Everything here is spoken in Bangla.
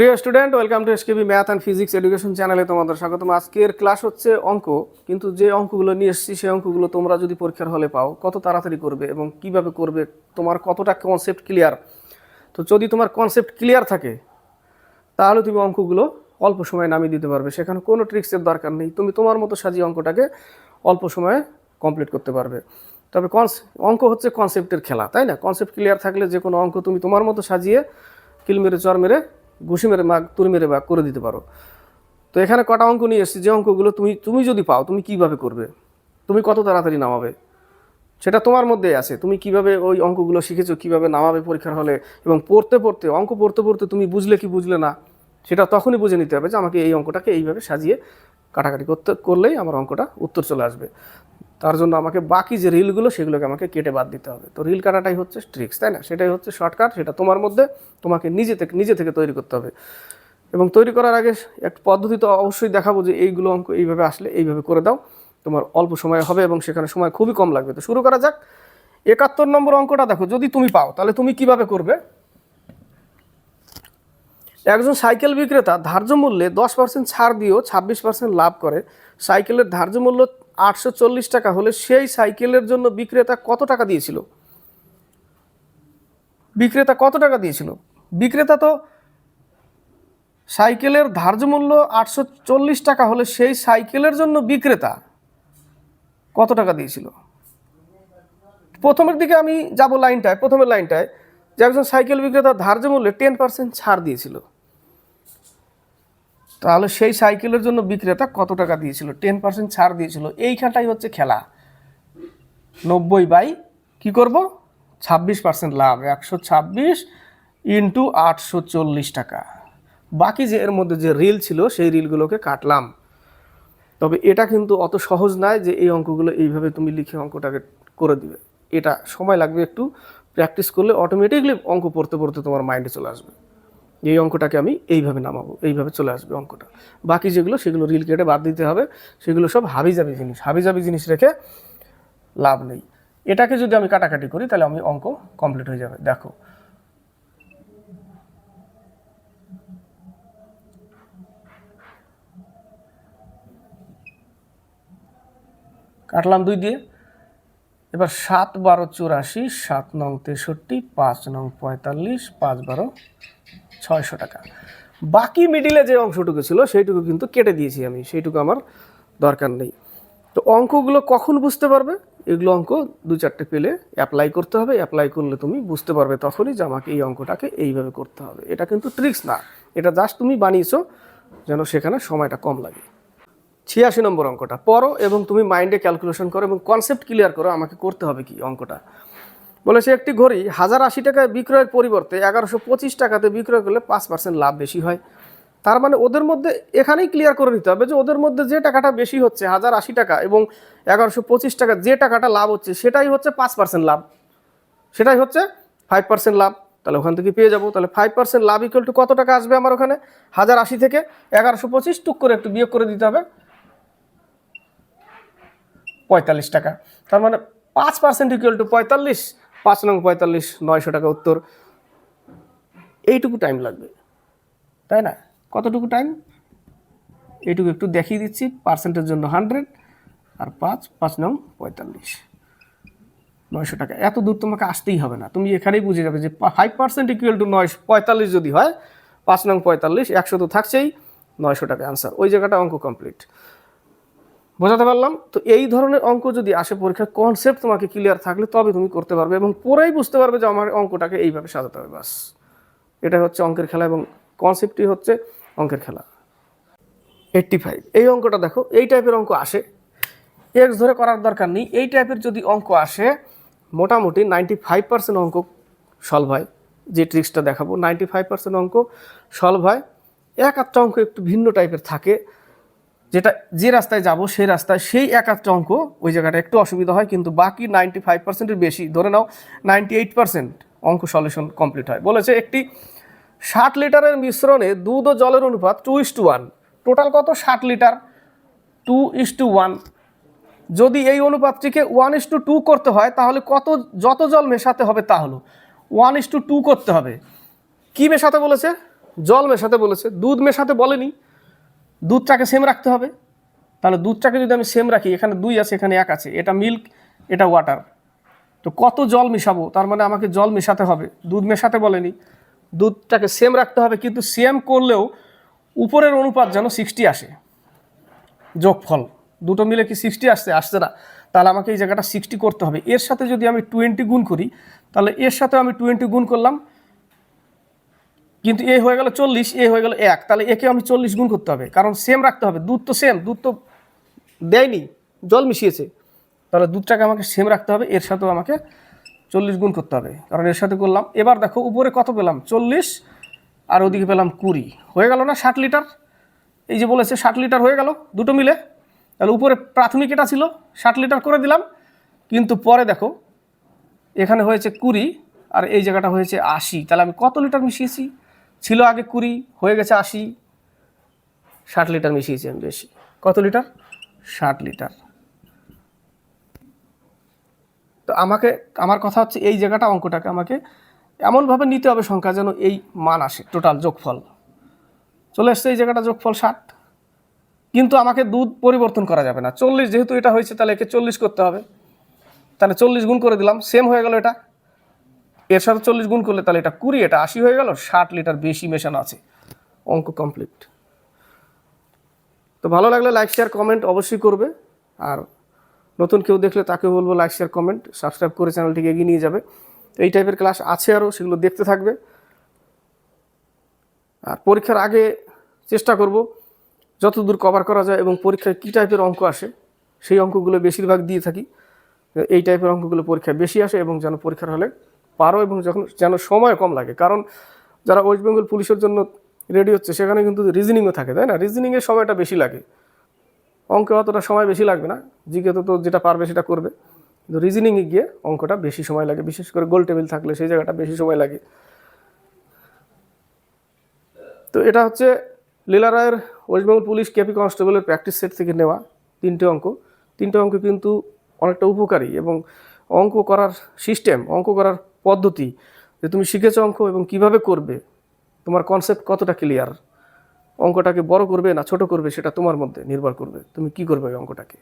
প্রিয় student, welcome to SKB math and physics education চ্যানেলে তোমাদের স্বাগতম। আজকের ক্লাস হচ্ছে অঙ্ক, কিন্তু যে অঙ্কগুলো নিয়ে এসেছি, সেই অঙ্কগুলো তোমরা যদি পরীক্ষার হলে পাও, কত তাড়াতাড়ি করবে এবং কীভাবে করবে, তোমার কতটা কনসেপ্ট ক্লিয়ার তো যদি তোমার কনসেপ্ট ক্লিয়ার থাকে, তাহলে তুমি অঙ্কগুলো অল্প সময়ে নামিয়ে দিতে পারবে। সেখানে কোনো ট্রিক্সের দরকার নেই। তুমি তোমার মতো সাজিয়ে অঙ্কটাকে অল্প সময়ে কমপ্লিট করতে পারবে। তবে কনস অঙ্ক হচ্ছে কনসেপ্টের খেলা, তাই না? কনসেপ্ট ক্লিয়ার থাকলে যে কোনো অঙ্ক তুমি তোমার মতো সাজিয়ে কিল মেরে চর মেরে ঘুষি মেরে মাগ তুর মেরে বাগ করে দিতে পারো। তো এখানে কটা অঙ্ক নিয়ে এসেছি, যে অঙ্কগুলো তুমি তুমি যদি পাও, তুমি কীভাবে করবে? তুমি কত তাড়াতাড়ি নামাবে? সেটা তোমার মধ্যে আছে। তুমি কীভাবে ওই অঙ্কগুলো শিখেছো, কীভাবে নামাবে পরীক্ষার হলে? এবং পড়তে পড়তে, অঙ্ক পড়তে পড়তে তুমি বুঝলে কি বুঝলে না, সেটা তখনই বুঝে নিতে হবে যে আমাকে এই অঙ্কটাকে এইভাবে সাজিয়ে কাটাকাটি করতে, করলেই আমার অঙ্কটা উত্তর চলে আসবে। তার জন্য আমাকে বাকি যে রিলগুলো সেগুলোকে আমাকে কেটে বাদ দিতে হবে। তো রিল কাটাটাই হচ্ছে ট্রিক্স তাই না? সেটাই হচ্ছে শর্টকাট সেটা তোমার মধ্যে তোমাকে নিজে থেকে নিজে থেকে তৈরি করতে হবে। এবং তৈরি করার আগে একটা পদ্ধতি তো অবশ্যই দেখাবো যে এইগুলো অঙ্ক এইভাবে আসলে এইভাবে করে দাও। তোমার অল্প সময় হবে এবং সেখানে সময় খুবই কম লাগবে। তো শুরু করা যাক। একাত্তর নম্বর অঙ্কটা দেখো, যদি তুমি পাও, তাহলে তুমি কীভাবে করবে? একজন সাইকেল বিক্রেতা ধার্য মূল্যে দশ পার্সেন্ট ছাড় দিয়েও ছাব্বিশ পার্সেন্ট লাভ করে। সাইকেলের ধার্য মূল্য আটশো চল্লিশ টাকা হলে সেই সাইকেলের জন্য বিক্রেতা কত টাকা দিয়েছিল? বিক্রেতা কত টাকা দিয়েছিল? বিক্রেতা তো সাইকেলের ধার্য মূল্য আটশো চল্লিশ টাকা হলে সেই সাইকেলের জন্য বিক্রেতা কত টাকা দিয়েছিল? প্রথমের দিকে আমি যাব লাইনটায়, প্রথমের লাইনটায়, যে একজন সাইকেল বিক্রেতা ধার্য মূল্যে টেন পার্সেন্ট ছাড় দিয়েছিল। তাহলে সেই সাইকেলের জন্য বিক্রেতা কত টাকা দিয়েছিল? টেন পার্সেন্ট ছাড় দিয়েছিল। এইখানটাই হচ্ছে খেলা। নব্বই বাই কী করব? ছাব্বিশ পার্সেন্ট লাভ, একশো ছাব্বিশ ইন্টু আটশো চল্লিশ টাকা। বাকি যে এর মধ্যে যে রিল ছিল, সেই রিলগুলোকে কাটলাম। তবে এটা কিন্তু অত সহজ নয় যে এই অঙ্কগুলো এইভাবে তুমি লিখে অঙ্কটাকে করে দিবে। এটা সময় লাগবে একটু। প্র্যাকটিস করলে অটোমেটিকলি অঙ্ক পড়তে পড়তে তোমার মাইন্ডে চলে আসবে। এই অঙ্কটাকে আমি এইভাবে নামাবো, এইভাবে চলে আসবে অঙ্কটা। বাকি যেগুলো, সেগুলো রিল কেটে বাদ দিতে হবে, সেগুলো সব হাবিজাবি জিনিস। হাবিজাবি জিনিস রেখে লাভ নেই। এটাকে যদি আমি কাটাকাটি করি, তাহলে আমি অঙ্ক কমপ্লিট হয়ে যাবে। দেখো। কাটলাম দুই দিয়ে। এবার সাত বারো চুরাশি, সাত নং তেষট্টি, পাঁচ নং পঁয়তাল্লিশ, পাঁচ বারো ছয়শো টাকা। বাকি মিডিলে যে অংশটুকু ছিল, সেইটুকু কিন্তু কেটে দিয়েছি আমি, সেইটুকু আমার দরকার নেই। তো অঙ্কগুলো কখন বুঝতে পারবে? এগুলো অঙ্ক দু চারটে পেলে অ্যাপ্লাই করতে হবে অ্যাপ্লাই করলে তুমি বুঝতে পারবে তখনই যে আমাকে এই অঙ্কটাকে এইভাবে করতে হবে। এটা কিন্তু ট্রিক্স না, এটা জাস্ট তুমি বানিয়েছো যেন সেখানে সময়টা কম লাগে। ছিয়াশি নম্বর অঙ্কটা। পড়ো এবং তুমি মাইন্ডে ক্যালকুলেশন করো এবং কনসেপ্ট ক্লিয়ার করো আমাকে করতে হবে কি অঙ্কটা। বলেছে একটি ঘড়ি, হাজার আশি টাকায় বিক্রয়ের পরিবর্তে এগারোশো পঁচিশ টাকাতে বিক্রয় করলে পাঁচ পার্সেন্ট লাভ বেশি হয়। তার মানে ওদের মধ্যে এখানেই ক্লিয়ার করে নিতে হবে যে ওদের মধ্যে যে টাকাটা বেশি হচ্ছে, হাজার আশি টাকা এবং এগারোশো পঁচিশ টাকা যে টাকাটা লাভ হচ্ছে, সেটাই হচ্ছে পাঁচ পার্সেন্ট লাভ। সেটাই হচ্ছে ফাইভ পার্সেন্ট লাভ। তাহলে ওখান থেকে পেয়ে যাব। তাহলে ফাইভ পার্সেন্ট লাভ ইকুয়াল টু কত টাকা আসবে আমার ওখানে? হাজার আশি থেকে এগারোশো পঁচিশ টুক করে একটু বিয়োগ করে দিতে হবে। পঁয়তাল্লিশ টাকা। তার মানে পাঁচ পার্সেন্ট ইকুয়াল টু পঁয়তাল্লিশ, পাঁচ নং পঁয়তাল্লিশ, নয়শো টাকা উত্তর। এইটুকু টাইম লাগবে। তাই না? কতটুকু টাইম এইটুকু একটু দেখিয়ে দিচ্ছি পার্সেন্টের জন্য হান্ড্রেড আর পাঁচ পাঁচ নং পঁয়তাল্লিশ। নয়শো টাকা। এত দূর তোমাকে আসতেই হবে না। তুমি এখানেই বুঝে যাবে যে ফাইভ পার্সেন্ট ইকুয়াল টু নয় পঁয়তাল্লিশ যদি হয়, পাঁচ নং পঁয়তাল্লিশ, একশো তো থাকছেই, নয়শো টাকা আনসার ওই জায়গাটা অঙ্ক কমপ্লিট বোঝাতে পারলাম? তো এই ধরনের অঙ্ক যদি আসে পরীক্ষার কনসেপ্ট তোমাকে ক্লিয়ার থাকলে তবে তুমি করতে পারবে এবং পরেই বুঝতে পারবে যে আমার অঙ্কটাকে এইভাবে সাজাতে হবে, বাস। এটা হচ্ছে অঙ্কের খেলা এবং কনসেপ্টই হচ্ছে অঙ্কের খেলা। এইট্টি ফাইভ এই অঙ্কটা দেখো, এই টাইপের অঙ্ক আসে। এক্স ধরে করার দরকার নেই। এই টাইপের যদি অঙ্ক আসে, মোটামুটি নাইনটি ফাইভ পার্সেন্ট অঙ্ক সলভ হয়। যে ট্রিক্সটা দেখাবো নাইনটি ফাইভ পার্সেন্ট অঙ্ক সলভ হয়। এক আধটা অঙ্ক একটু ভিন্ন টাইপের থাকে। যেটা যে রাস্তায় যাব সেই রাস্তায় সেই এক একটা অঙ্ক ওই জায়গাটা একটু অসুবিধা হয়, কিন্তু বাকি নাইনটি ফাইভ পার্সেন্টের বেশি। ধরে নাও নাইনটি এইট পার্সেন্ট অঙ্ক সলিউশন কমপ্লিট হয়। বলেছে একটি ষাট লিটারের মিশ্রণে দুধ ও জলের অনুপাত two is to one total কত? ষাট litre. Two is to one যদি এই অনুপাতটিকে ওয়ান ইস টু টু করতে হয়, তাহলে কত, যত জল মেশাতে হবে তা হলো। ওয়ান ইস টু টু করতে হবে। কী মেশাতে বলেছে? জল মেশাতে বলেছে। দুধ মেশাতে বলেনি। দুধটাকে সেম রাখতে হবে। তাহলে দুধটাকে যদি আমি সেম রাখি, এখানে দুই আছে, এখানে এক আছে, এটা মিল্ক এটা ওয়াটার তো কত জল মেশাবো? তার মানে আমাকে জল মেশাতে হবে। দুধ মেশাতে বলেনি। দুধটাকে সেম রাখতে হবে, কিন্তু সেম করলেও উপরের অনুপাত যেন সিক্সটি আসে। যোগফল। দুটো মিলে কি সিক্সটি আসছে? আসছে না। তাহলে আমাকে এই জায়গাটা সিক্সটি করতে হবে। এর সাথে যদি আমি টোয়েন্টি গুণ করি, তাহলে এর সাথে আমি টোয়েন্টি গুণ করলাম। কিন্তু এ হয়ে গেল চল্লিশ, এ হয়ে গেল এক, তাহলে একে আমি চল্লিশ গুণ করতে হবে। কারণ সেম রাখতে হবে, দুধ তো সেম দুধ তো দেয়নি, জল মিশিয়েছে। তাহলে দুধটাকে আমাকে সেম রাখতে হবে, এর সাথেও আমাকে চল্লিশ গুণ করতে হবে। কারণ এর সাথে করলাম, এবার দেখো উপরে কত পেলাম? চল্লিশ, আর ওদিকে পেলাম কুড়ি। হয়ে গেল না ষাট লিটার? এই যে বলেছে ষাট লিটার হয়ে গেল, দুটো মিলে। তাহলে উপরে প্রাথমিক এটা ছিল, ষাট লিটার করে দিলাম। কিন্তু পরে দেখো, এখানে হয়েছে কুড়ি, আর এই জায়গাটা হয়েছে আশি। তাহলে আমি কত লিটার মিশিয়েছি? ছিল আগে কুড়ি, হয়ে গেছে আশি। ষাট লিটার মিশিয়েছি আমি বেশি। কত লিটার? ষাট লিটার। তো আমাকে, আমার কথা হচ্ছে এই জায়গাটা, অঙ্কটাকে আমাকে এমনভাবে নিতে হবে সংখ্যা যেন এই মান আসে টোটাল যোগফল। চলে এসছে এই জায়গাটা, যোগফল ষাট। কিন্তু আমাকে দুধ পরিবর্তন করা যাবে না। চল্লিশ, যেহেতু এটা হয়েছে, তাহলে একে চল্লিশ করতে হবে। তাহলে চল্লিশ গুণ করে দিলাম সেম হয়ে গেল এটা। এর সাথে চল্লিশ গুণ করলে তাহলে এটা কুড়ি, এটা আশি হয়ে গেল, ষাট লিটার বেশি মেশানো আছে, অঙ্ক কমপ্লিট তো ভালো লাগলে লাইক শেয়ার কমেন্ট অবশ্যই করবে, আর নতুন কেউ দেখলে তাকে বলব লাইক শেয়ার কমেন্ট সাবস্ক্রাইব করে চ্যানেলটিকে এগিয়ে নিয়ে যাবে। তো এই টাইপের ক্লাস আছে আরও সেগুলো দেখতে থাকবে। আর পরীক্ষার আগে চেষ্টা করব যতদূর কভার করা যায় এবং পরীক্ষায় কী টাইপের অঙ্ক আসে, সেই অঙ্কগুলো বেশিরভাগ দিয়ে থাকি। এই টাইপের অঙ্কগুলো পরীক্ষায় বেশি আসে এবং যেন পরীক্ষার হলে পারো এবং যখন যেন সময় কম লাগে। কারণ যারা ওয়েস্ট বেঙ্গল পুলিশের জন্য রেডি হচ্ছে, সেখানে কিন্তু রিজনিংও থাকে, তাই না? রিজনিংয়ের সময়টা বেশি লাগে। অঙ্কে অতটা সময় বেশি লাগবে না। জিকে তো যেটা পারবে সেটা করবে। কিন্তু রিজনিংয়ে গিয়ে অঙ্কটা বেশি সময় লাগে। বিশেষ করে গোল টেবিল থাকলে সেই জায়গাটা বেশি সময় লাগে। তো এটা হচ্ছে লীলা রায়ের ওয়েস্ট বেঙ্গল পুলিশ কেপি কনস্টেবলের প্র্যাকটিস সেট থেকে নেওয়া তিনটে অঙ্ক। তিনটে অঙ্ক কিন্তু অনেকটা উপকারী এবং অঙ্ক করার সিস্টেম অঙ্ক করার পদ্ধতি যে তুমি শিখেছ অঙ্ক এবং কীভাবে করবে, তোমার কনসেপ্ট কতটা ক্লিয়ার অঙ্কটাকে বড় করবে না ছোট করবে সেটা তোমার মধ্যে নির্ভর করবে। তুমি কি করবে ওই অঙ্কটাকে?